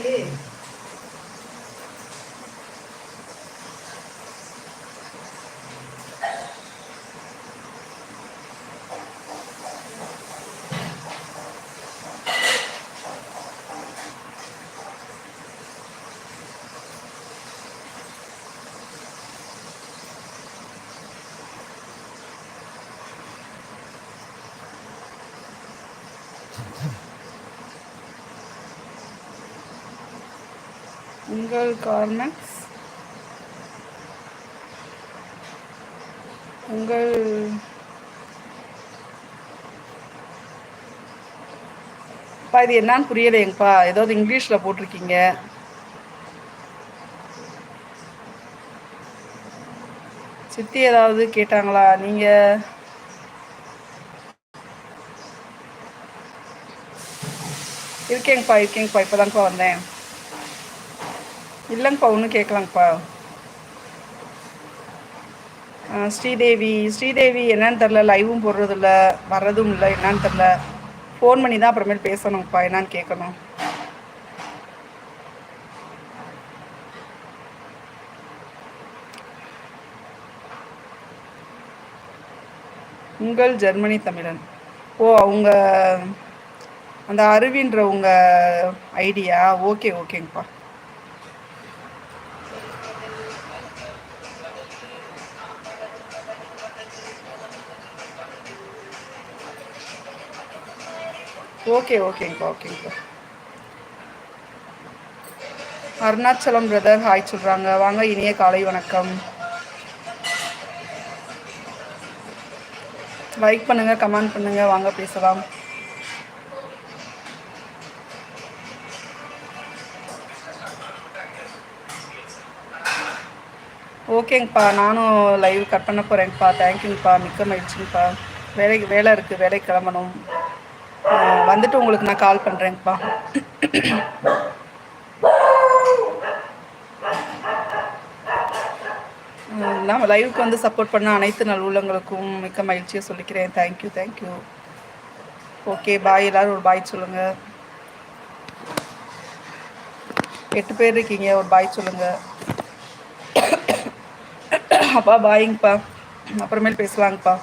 확실히 உங்கள் கார்மெண்ட்ஸ் உங்கள் இது என்னன்னு புரியலையேங்கப்பா. ஏதாவது இங்கிலீஷில் போட்டிருக்கீங்க. சித்தி ஏதாவது கேட்டாங்களா? நீங்கள் இருக்கேங்கப்பா இருக்கேங்கப்பா. இப்போதான்ப்பா வந்தேன். இல்லைங்கப்பா ஒன்றும் கேட்கலாங்கப்பா. ஸ்ரீதேவி ஸ்ரீதேவி என்னன்னு தெரில லைவும் போடுறதில்ல வர்றதும் இல்லை என்னன்னு தெரில ஃபோன் பண்ணி தான் அப்புறமேல் பேசணுங்கப்பா என்னான்னு கேட்கணும். உங்கள் ஜெர்மனி தமிழன். ஓ அவங்க அந்த அருவின்ற உங்கள் ஐடியா? ஓகே ஓகேங்கப்பா. ஓகே ஓகேங்கப்பா ஓகேங்கப்பா அருணாச்சலம் பிரதர் ஹாய் சொல்கிறாங்க வாங்க இனிய காலை வணக்கம். லைக் பண்ணுங்கள் கமெண்ட் பண்ணுங்கள் வாங்க பேசலாம். ஓகேங்கப்பா நானும் லைவ் கட் பண்ண போகிறேங்கப்பா தேங்க்யூங்கப்பா மிக்க மகிழ்ச்சிங்கப்பா. வேலை வேலை இருக்குது வேலை கிளம்பணும். வந்துட்டு உங்களுக்கு நான் கால் பண்ணுறேங்கப்பா நான் லைவுக்கு வந்து சப்போர்ட் பண்ண அனைத்து நல்லுள்ளங்களுக்கும் மிக்க மகிழ்ச்சியை சொல்லிக்கிறேன். தேங்க்யூ தேங்க்யூ ஓகே பாய் எல்லோரும் ஒரு பாய் சொல்லுங்கள் எட்டு பேர் இருக்கீங்க ஒரு பாய் சொல்லுங்கள் அப்பா பாயிங்கப்பா அப்புறமேல் பேசலாங்கப்பா.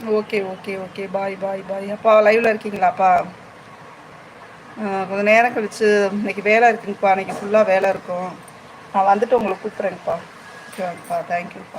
Okay okay okay bye bye bye அப்பா லைவில் இருக்கீங்களாப்பா கொஞ்சம் நேரம் கழித்து இன்றைக்கி வேலை இருக்குங்கப்பா. இன்னைக்கு ஃபுல்லாக வேலை இருக்கும். நான் வந்துட்டு உங்களை கூப்பிட்றேங்கப்பா. ஓகேப்பா தேங்க்யூப்பா